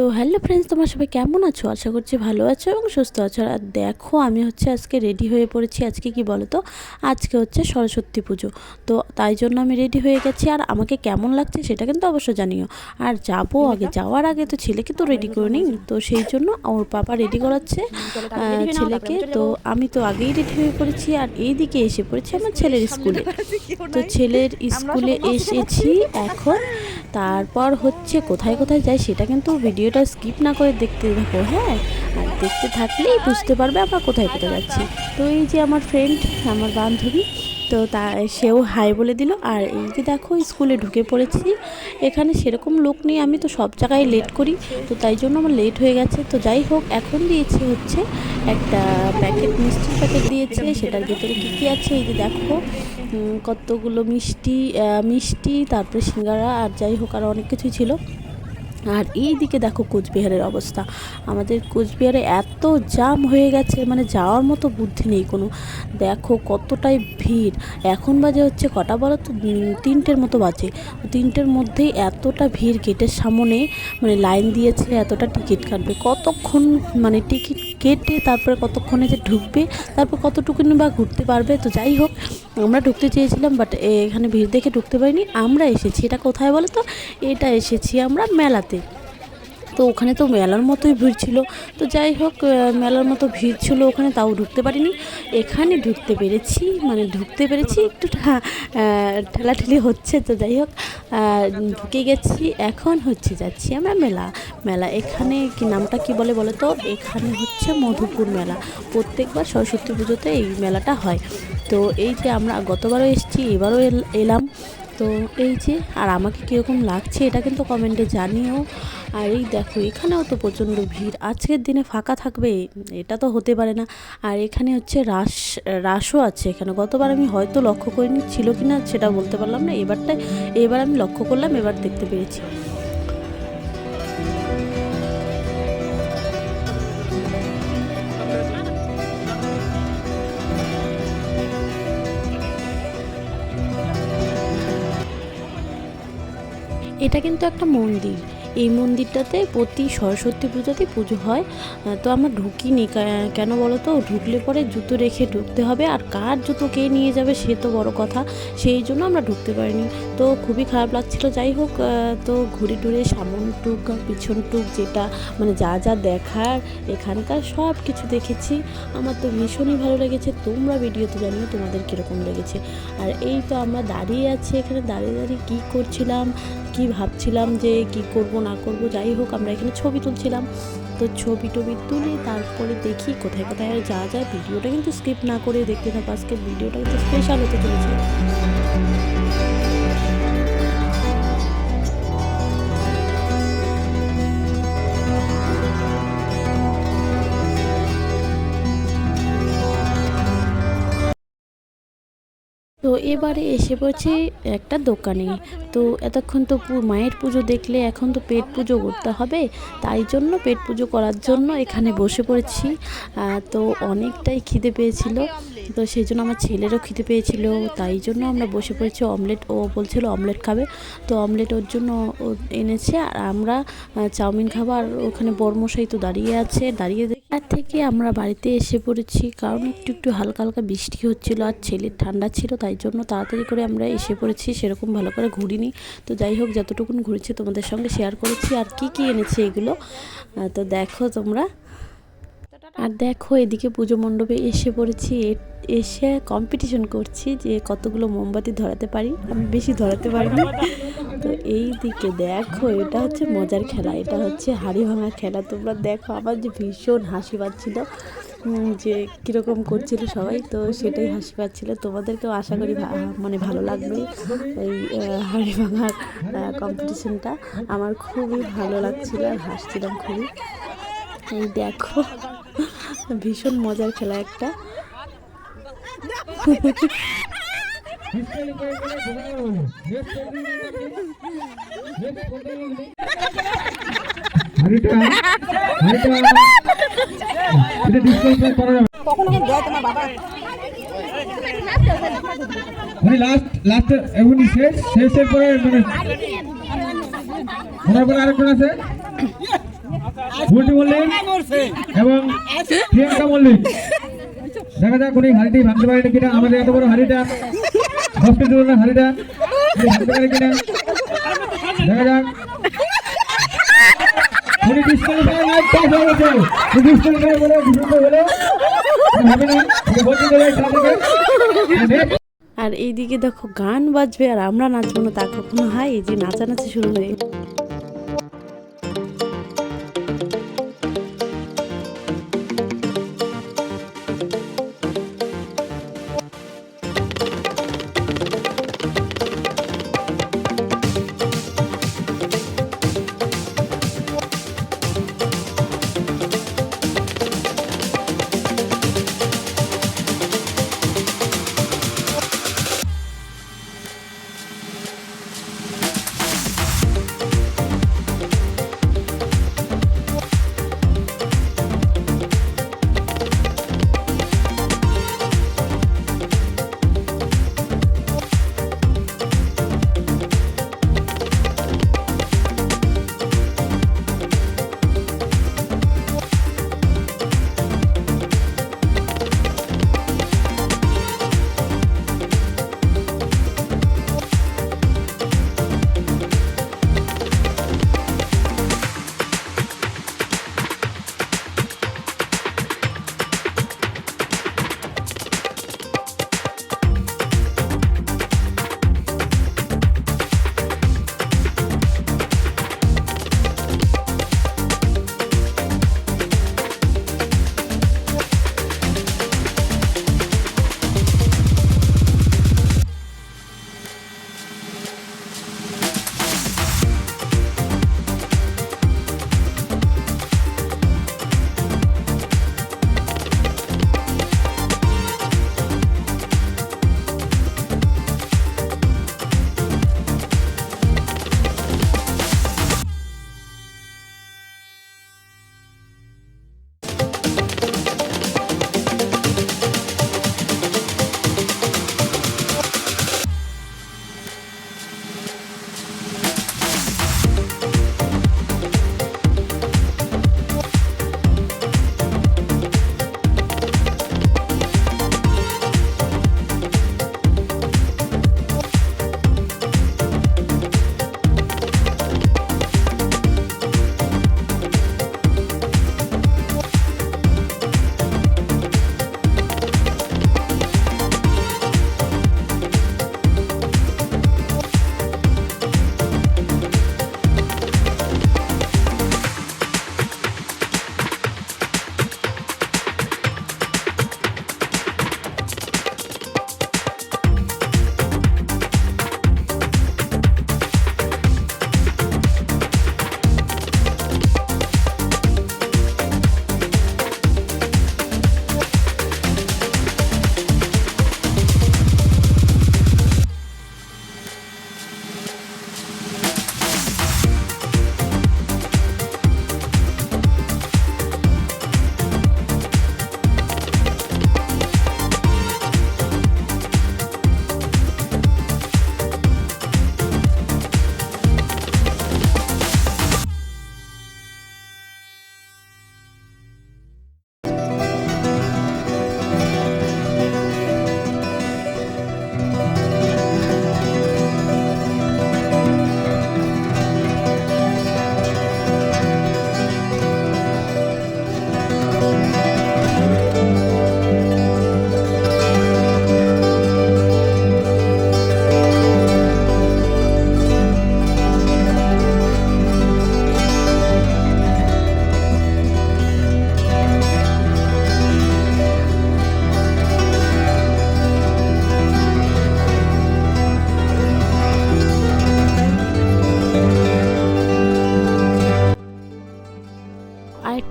তো hello friends তোমার সবাই কেমন আছো? আশা করছি ভালো আছো এবং সুস্থ আছো। আর দেখো আমি হচ্ছে আজকে রেডি হয়ে পড়েছি। আজকে কি বলো তো আজকে হচ্ছে সরস্বতী পুজো। তো তাই জন্য আমি রেডি হয়ে গেছি। আর আমাকে কেমন লাগছে সেটা কিন্তু অবশ্য জানিও। আর যাব আগে যাওয়ার আগে তো ছেলেকে তো রেডি করে নিই। তো সেই জন্য ওর পাপা রেডি করাচ্ছে। ছেলেকে। তো আমি তো আগেই রেডি হয়ে পড়েছি। আর এই দিকে এসে পড়েছি আমার ছেলের স্কুলে। তো ছেলের স্কুলে এসেছি এখন। তারপর হচ্ছে কোথায় কোথায় যাই সেটা কিন্তু ভিডিওটা স্কিপ না করে দেখতে থাকো হ্যাঁ? আর দেখতে থাকলেই বুঝতে পারবে আমরা কোথায় কোথায় যাচ্ছি। তো এই যে আমার ফ্রেন্ড আমার বান্ধবী, তো তা, সেও হাই বলে দিল। আর এই যে দেখো, স্কুলে ঢুকে পড়েছি। এখানে সেরকম লোক নেই, আমি তো সব জায়গায় লেট করি। তো তাই জন্য আমার লেট হয়ে গেছে। তো যাই হোক, এখন দিয়েছে হচ্ছে একটা প্যাকেট মিষ্টির প্যাকেট দিয়েছে। সেটার ভেতরে কী কী আছে? এই যে দেখো কতগুলো মিষ্টি মিষ্টি, তারপরে সিঙ্গারা, আর যাই হোক, আর অনেক কিছুই ছিল। আর এই দিকে দেখো কোচবিহারের অবস্থা। আমাদের কোচবিহারে এত জাম হয়ে গেছে মানে যাওয়ার মতো বুদ্ধি নেই কোনো। দেখো কতটাই ভিড়। এখন বাজে হচ্ছে কটা বলো তো তিনটের মতো বাজে। তিনটের মধ্যেই এতটা ভিড় গেটের সামনে মানে লাইন দিয়েছে এতটা টিকিট কাটবে। কতক্ষণ মানে টিকিট কেটে তারপরে কতক্ষণে যে ঢুকবে, তারপর কতটুকুনি বা ঘুরতে পারবে? তো যাই হোক, আমরা ঢুকতে চেয়েছিলাম বাট এখানে ভিড় দেখে ঢুকতে পারিনি। আমরা এসেছি। এটা কোথায় বলো তো এটা এসেছি আমরা মেলাতে। তো ওখানে তো মেলার মতোই ভিড় ছিল। তো যাই হোক মেলার মতো ভিড় ছিল ওখানে, তাও ঢুকতে পারিনি। এখানে ঢুকতে পেরেছি মানে ঢুকতে পেরেছি, একটু ঠেলাঠেলি হচ্ছে। তো যাই হোক ঢুকে গেছি, এখন হচ্ছে যাচ্ছি আমরা মেলা। মেলা এখানে কি নামটা কি বলে বলো তো? এখানে হচ্ছে মধুপুর মেলা। প্রত্যেকবার সরস্বতী পুজোতে এই মেলাটা হয়। তো এই যে আমরা গতবারও এসেছি, এবারও এল- এলাম। তো এই যে, আর আমাকে কীরকম লাগছে এটা কিন্তু কমেন্টে জানিও। আর এই দেখো, এখানেও তো প্রচণ্ড ভিড়। আজকের দিনে ফাঁকা থাকবে, এটা তো হতে পারে না। আর এখানে হচ্ছে রাস, রাসও আছে এখানে। গতবার আমি হয়তো লক্ষ্য করিনি, ছিল কি না সেটা বলতে পারলাম না। এবারটাই এবার আমি লক্ষ্য করলাম, এবার দেখতে পেরেছি। এটা কিন্তু একটা মন্দির। এই মন্দিরটাতে প্রতি সরস্বতী পুজোতে পুজো হয়। তো আমরা ঢুকিনি। কেন বলো তো ঢুকলে পরে জুতো রেখে ঢুকতে হবে। আর কার জুতো কে নিয়ে যাবে সে তো বড় কথা। সেই জন্য আমরা ঢুকতে পারিনি। তো খুবই খারাপ লাগছিল। যাই হোক তো ঘুরে টুরে সামন টুক, পিছন টুক যেটা মানে যা যা দেখার, এখানকার সব কিছু দেখেছি। আমার তো ভীষণই ভালো লেগেছে। তোমরা ভিডিওতে জানিও তোমাদের কীরকম লেগেছে। আর এই তো আমরা দাঁড়িয়ে আছি এখানে। দাঁড়িয়ে দাঁড়িয়ে কী করছিলাম? কি ভাবছিলাম যে কি করব, না করব, যাই হোক, আমরা এখানে ছবি তুলছিলাম। তো ছবি টবি তুলে তারপরে দেখি কোথায় কোথায় আর যা যায়। ভিডিওটা কিন্তু স্কিপ না করে দেখতে থাকো। আজকে ভিডিওটা কিন্তু স্পেশাল হতে চলেছে। এবারে এসে পড়ছে একটা দোকানে। তো এতক্ষণ তো মায়ের পুজো দেখলে এখন তো পেট পুজো করতে হবে। তাই জন্য পেট পুজো করার জন্য এখানে বসে পড়েছি। তো অনেকটাই খিদে পেয়েছিল। তো সেই জন্য আমার ছেলেরও খিদে পেয়েছিল, তাই জন্য আমরা বসে পড়েছি অমলেট ও বলছিল অমলেট খাবে, তো অমলেট ওর জন্য এনেছে। আর আমরা চাউমিন খাব, আর ওখানে বর্মশাই তো দাঁড়িয়ে আছে, দাঁড়িয়ে আর থেকে আমরা বাড়িতে এসে পড়েছি, কারণ একটু একটু হালকা হালকা বৃষ্টি হচ্ছিল, আর ছেলের ঠান্ডা ছিল, তাই জন্য তাড়াতাড়ি করে আমরা এসে পড়েছি, সেরকম ভালো করে ঘুরিনি। তো যাই হোক, যতটুকুন ঘুরেছি তোমাদের সঙ্গে শেয়ার করেছি, আর কি কি এনেছে এগুলো? তো দেখো তোমরা। আর দেখো, এদিকে পুজো মণ্ডপে এসে পড়েছি এসে কম্পিটিশন করছি যে কতগুলো মোমবাতি ধরাতে পারি। আমি বেশি ধরাতে পারিনি তো এই দিকে দেখো, এটা হচ্ছে মজার খেলা। এটা হচ্ছে হাড়ি ভাঙা খেলা। তোমরা দেখো, আমার যে ভীষণ হাসি পাচ্ছিল যে কীরকম করছিল সবাই, তো সেটাই হাসি পাচ্ছিল। তোমাদেরকেও আশা করি মানে ভালো লাগবে এই হাড়ি ভাঙার কম্পিটিশনটা আমার খুবই ভালো লাগছিল আর হাসছিলাম খুবই। এই দেখো ভীষণ মজার খেলা একটা। হাড়িটা হাড়িটা এটা ডিসকাউন্ট করা যাবে কখনো দেয় তোমার বাবা? উনি লাস্ট লাস্ট উনি শেষ শেষের পরে মানে ওনার পরে আরেকজন আছে? বুলটি মল্লিক এবং প্রিয়াঙ্কা মল্লিক। দেখা যাক উনি হাড়িটি ভাঙতে পারেন কিনা। আমাদের এত বড় হাড়িটা দশ হাড়িটা ভাঙতে পারে কিনা। দেখা যাক। উনি ডিসকাউন্ট লাইভ পাস হয়ে গেছে। উনি ডিসকাউন্ট বলে ডিসকাউন্ট বলে হবে না। বলতে দেবে তাদেরকে আর এইদিকে দেখো গান বাজবে আর আমরা নাচবো না তা কখনো হয়? এই যে নাচানাচি শুরু হয়ে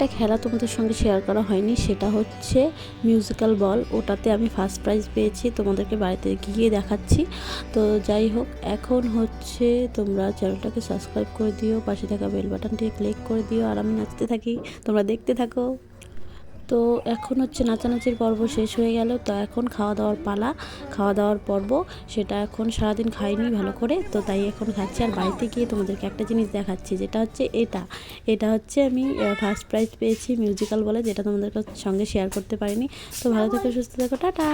আরেকটা খেলা তোমাদের সঙ্গে শেয়ার করা হয়নি, সেটা হচ্ছে মিউজিক্যাল বল ওটাতে আমি ফার্স্ট প্রাইজ পেয়েছি, তোমাদেরকে বাড়িতে গিয়ে দেখাচ্ছি। তো যাই হোক, এখন হচ্ছে তোমরা চ্যানেলটাকে সাবস্ক্রাইব করে দিও, পাশে থাকা বেল বাটনটি ক্লিক করে দিও, আর আমি নাচতে থাকি। তোমরা দেখতে থাকো। তো এখন হচ্ছে নাচানাচির পর্ব শেষ হয়ে গেল। তো এখন খাওয়া দাওয়ার পালা খাওয়া দাওয়ার পর্ব, সেটা এখন সারাদিন খাইনি ভালো করে। তো তাই এখন খাচ্ছি। আর বাড়িতে গিয়ে তোমাদেরকে একটা জিনিস দেখাচ্ছি, যেটা হচ্ছে এটা। এটা হচ্ছে আমি ফার্স্ট প্রাইজ পেয়েছি মিউজিক্যাল বলে, যেটা তোমাদের সঙ্গে শেয়ার করতে পারিনি। তো ভালো থেকো, সুস্থ থেকো, টাটা!